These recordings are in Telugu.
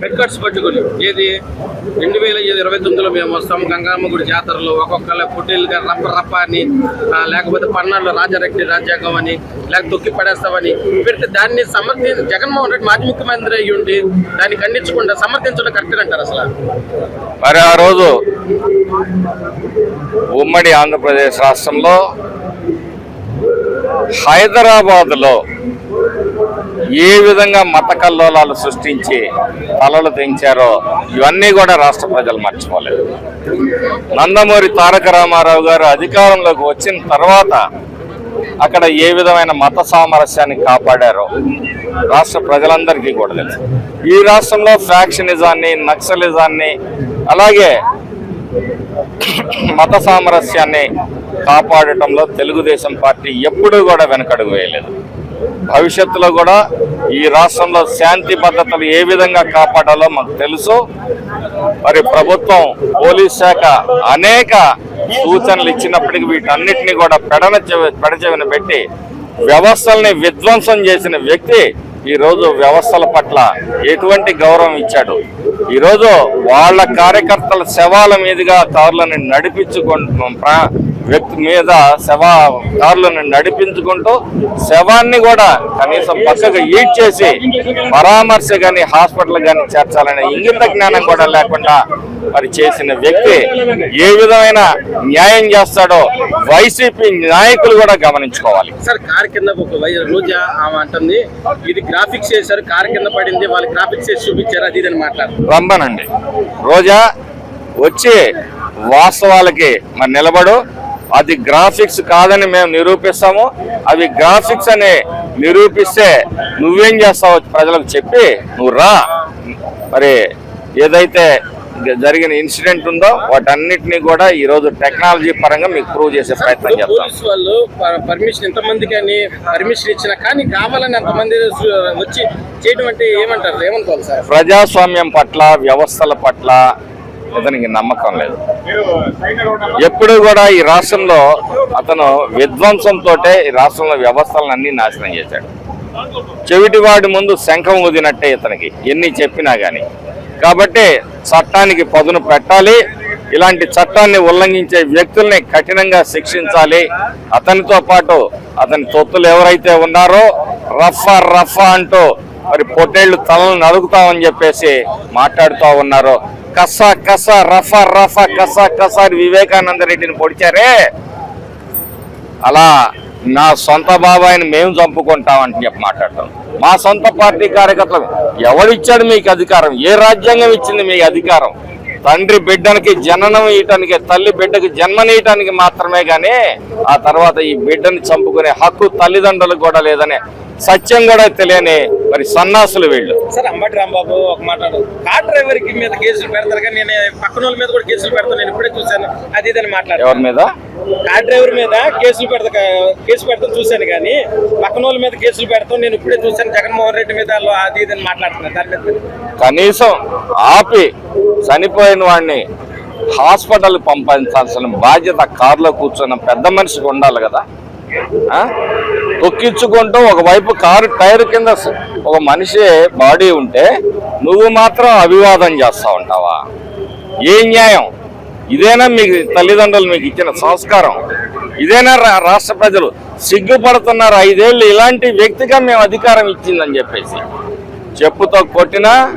హెడ్ పట్టుకుని ఏది? రెండు వేల ఇరవై తొమ్మిదిలో మేము వస్తాం. గంగమ్మ గుడి జాతరలో ఒక్కొక్కళ్ళ పుట్టిల్లుగా రప్ప రప్ప అని లేకపోతే పన్నాళ్ళు రాజారెడ్డి రాజ్యాంగం అని లేకపోతే తొక్కి పడేస్తామని పెడితే దాన్ని సమర్థి జగన్మోహన్ రెడ్డి మాజీ ముఖ్యమంత్రి అయ్యి ఉండి దాన్ని ఖండించకుండా సమర్థించడం కరెక్ట్ అంటారు అసలు? మరి ఆ రోజు ఉమ్మడి ఆంధ్రప్రదేశ్ రాష్ట్రంలో హైదరాబాద్లో ఏ విధంగా మత కల్లోలాలు సృష్టించి తలలు తెంచారో ఇవన్నీ కూడా రాష్ట్ర ప్రజలు మర్చిపోలేదు. నందమూరి తారక రామారావు గారు అధికారంలోకి వచ్చిన తర్వాత అక్కడ ఏ విధమైన మత సామరస్యాన్ని కాపాడారో రాష్ట్ర ప్రజలందరికీ కూడా తెలుసు. ఈ రాష్ట్రంలో ఫ్యాక్షనిజాన్ని నక్సలిజాన్ని అలాగే మత సామరస్యాన్ని కాపాడటంలో తెలుగుదేశం పార్టీ ఎప్పుడూ కూడా వెనకడుగు వేయలేదు. భవిష్యత్తులో కూడా ఈ రాష్ట్రంలో శాంతి భద్రతలు ఏ విధంగా కాపాడాలో మాకు తెలుసు. మరి ప్రభుత్వం పోలీస్ శాఖ అనేక సూచనలు ఇచ్చినప్పటికీ వీటన్నిటిని కూడా పెడన చెవి- పెడచెవిన పెట్టి వ్యవస్థల్ని విధ్వంసం చేసిన వ్యక్తి ఈరోజు వ్యవస్థల పట్ల ఎటువంటి గౌరవం ఇచ్చాడు. ఈరోజు వాళ్ళ కార్యకర్తల శవాల మీదుగా కార్లను నడిపించుకుంటున్నాం. వ్యక్తి మీద శవ కార్లను నడిపించుకుంటూ శవాన్ని కూడా కనీసం పక్కకు ఈడ్ చేసి పరామర్శ గాని హాస్పిటల్ గాని చేర్చాలనే ఇంగిత జ్ఞానం కూడా లేకుండా మరి చేసిన వ్యక్తి ఏ విధమైన న్యాయం చేస్తాడో వైసీపీ నాయకులు కూడా గమనించుకోవాలి. సార్ కారు కింద ఒక రోజా ఆమె అంటుంది ఇది గ్రాఫిక్స్ చేశారు కారు కింద పడింది వాళ్ళు గ్రాఫిక్స్ చేసి చూపించారు అది ఇది రమ్మనండి రోజా వచ్చి వాస్తవాలకి మరి నిలబడు అది గ్రాఫిక్స్ కాదని మేము నిరూపిస్తాము. అవి గ్రాఫిక్స్ అని నిరూపిస్తే నువ్వేం చేస్తావో ప్రజలకు చెప్పి నువ్వు రా. మరి ఏదైతే జరిగిన ఇన్సిడెంట్ ఉందో వాటన్నిటిని కూడా ఈ రోజు టెక్నాలజీ పరంగా మీకు ప్రూవ్ చేసే ప్రయత్నం చేస్తాం వాళ్ళు పర్మిషన్ ఎంతమంది కానీ పర్మిషన్ ఇచ్చినా కానీ కావాలని అంతమంది సు- వచ్చి చేయడం అంటే ఏమంటారు? ఏమనుకోవాలి సార్? ప్రజాస్వామ్యం పట్ల వ్యవస్థల పట్ల ఇతనికి నమ్మకం లేదు. ఎప్పుడు కూడా ఈ రాష్ట్రంలో అతను విధ్వంసంతో ఈ రాష్ట్రంలో వ్యవస్థలను అన్ని నాశనం చేశాడు. చెవిటివాడి ముందు శంఖం ఊదినట్టే ఇతనికి ఎన్ని చెప్పినా గాని. కాబట్టి చట్టానికి పదును పెట్టాలి. ఇలాంటి చట్టాన్ని ఉల్లంఘించే వ్యక్తుల్ని కఠినంగా శిక్షించాలి. అతనితో పాటు అతని తొత్తులు ఎవరైతే ఉన్నారో రఫా రఫా అంటూ మరి పొట్టేళ్ళు తలను నలుగుతామని చెప్పేసి మాట్లాడుతూ ఉన్నారు కస కస రఫ రఫ కస కస అని వివేకానంద రెడ్డిని పొడిచారే. అలా నా సొంత బాబాయిని మేము చంపుకుంటామని చెప్పి మాట్లాడతాం. మా సొంత పార్టీ కార్యకర్తలు ఎవరిచ్చాడు మీకు అధికారం? ఏ రాజ్యాంగం ఇచ్చింది మీకు అధికారం? తండ్రి బిడ్డనికి జననం ఇయటానికి తల్లి బిడ్డకి జన్మనియటానికి మాత్రమే కానీ ఆ తర్వాత ఈ బిడ్డని చంపుకునే హక్కు తల్లిదండ్రులకు కూడా లేదనే సత్యం కూడా తెలియని మరి సన్నాసులు వీళ్ళు. సార్ అంబటి రాంబాబు ఒక మాట కార్ డ్రైవర్కి మీద కేసులు పెడతారు కానీ నేను పక్కన వాళ్ళ మీద కూడా కేసులు పెడతాను నేను ఇప్పుడే చూశాను. అది ఇది అని మాట్లాడారు ఎవరి మీద? కార్ డ్రైవర్ మీద కేసులు పెడతా కేసు పెడతాం చూశాను కానీ పక్కన వాళ్ళ మీద కేసులు పెడతాం నేను ఇప్పుడే చూశాను జగన్మోహన్ రెడ్డి మీద అది ఇది అని మాట్లాడుతున్నారు. దాని మీద కనీసం ఆపి చనిపోయిన వాడిని హాస్పిటల్ పంపించాల్సిన బాధ్యత కారులో కూర్చున్న పెద్ద మనిషికి ఉండాలి కదా? తొక్కించుకుంటూ ఒకవైపు కారు టైర్ కింద స- ఒక మనిషి బాడీ ఉంటే నువ్వు మాత్రం అభివాదం చేస్తా ఉంటావా? ఏ న్యాయం? ఇదేనా మీకు తల్లిదండ్రులు మీకు ఇచ్చిన సంస్కారం? ఇదేనా రా- రాష్ట్ర ప్రజలు సిగ్గుపడుతున్నారు? ఐదేళ్ళు ఇలాంటి వ్యక్తిగా మేము అధికారం ఇచ్చిందని చెప్పేసి. చెప్పుతో కొట్టినా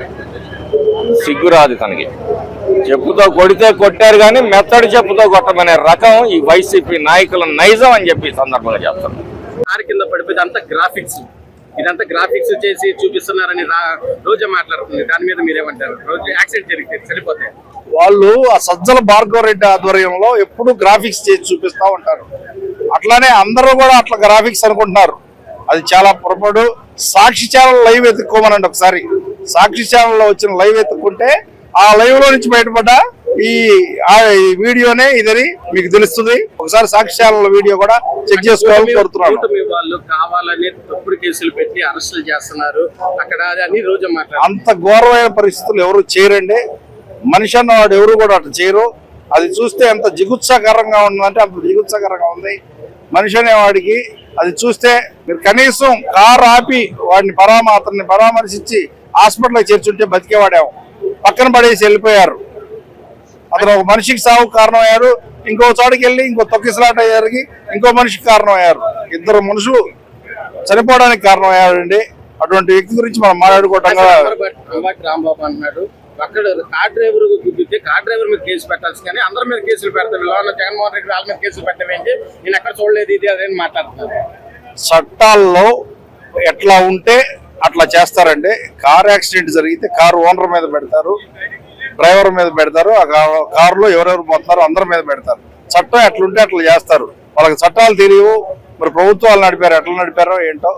సిగ్గురాదు తనకి. చెప్పుతో కొడితే కొట్టారు కానీ మెత్తడి చెప్పుతో కొట్టమనే రకం ఈ వైసీపీ నాయకుల నైజం అని చెప్పి సందర్భంగా చెప్తాను కారు కింద పడిపోతే అంతా గ్రాఫిక్స్. ఇదంతా గ్రాఫిక్స్ చేసి చూపిస్తున్నారని రా- రోజా మాట్లాడుతుంది. దాని మీద మీరేమంటారు? రోజు యాక్సిడెంట్ జరిగితే సరిపోతే వాళ్ళు ఆ సజ్జల భార్గవ రెడ్డి ఆధ్వర్యంలో ఎప్పుడు గ్రాఫిక్స్ చేసి చూపిస్తా ఉంటారు. అట్లానే అందరూ కూడా అట్లా గ్రాఫిక్స్ అనుకుంటున్నారు. అది చాలా పొరపాటు. సాక్షి ఛానల్ లైవ్ ఎత్తుక్కోమనండి ఒకసారి. సాక్షి ఛానల్లో వచ్చిన లైవ్ ఎత్తుక్కుంటే ఆ లైవ్లో నుంచి బయటపడ్డ ఈ వీడియోనే ఇదని మీకు తెలుస్తుంది. ఒకసారి సాక్షి ఛానల్ వీడియో కూడా చెక్ చేసుకోవాలని కోరుతున్నాను. వాళ్ళు కావాలని తప్పుడు కేసులు పెట్టి అరెస్టులు చేస్తున్నారు. అక్కడ అని రోజా అంత ఘోరమైన పరిస్థితులు ఎవరు చేయరండి. మనిషి అన్నవాడు ఎవరు కూడా అట్లా చేయరు. అది చూస్తే ఎంత జిగుత్సాకరంగా ఉందంటే అంత జిగుత్సాకరంగా ఉంది. మనిషి అనేవాడికి అది చూస్తే మీరు కనీసం కారు ఆపి వాడిని పరామ అతన్ని పరామర్శించి హాస్పిటల్ చేర్చుంటే బతికేవాడేమో. పక్కన పడేసి వెళ్ళిపోయారు. అతను ఒక మనిషికి సాగు కారణం అయ్యారు ఇంకో చోటుకి వెళ్ళి ఇంకో తొక్కిసలాట జరిగి ఇంకో మనిషికి కారణం అయ్యారు ఇద్దరు మనుషులు చనిపోవడానికి కారణం అయ్యారండి అటువంటి వ్యక్తి గురించి మనం మాట్లాడుకోవటంగా అంబటి రాంబాబు అంటున్నాడు అక్కడ కార్ డ్రైవర్ గుద్దితే కార్ డ్రైవర్ మీద కేసు పెట్టాల్సి కానీ అందరి మీద కేసులు పెడతారు లోన జగన్మోహన్ రెడ్డి వాళ్ళ మీద కేసులు పెట్టవేంటి నేను ఎక్కడ చూడలేదు ఇది అదేని మాట్లాడుతున్నారు. చట్టాల్లో ఎట్లా ఉంటే అట్లా చేస్తారండి. కార్ యాక్సిడెంట్ జరిగితే కారు ఓనర్ మీద పెడతారు డ్రైవర్ మీద పెడతారు ఆ కారులో ఎవరెవరు పోతున్నారో అందరి మీద పెడతారు. చట్టం ఎట్లుంటే అట్లా చేస్తారు. వాళ్ళకి చట్టాలు తెలియవు. మరి ప్రభుత్వాలు నడిపారు ఎట్లా నడిపారో ఏంటో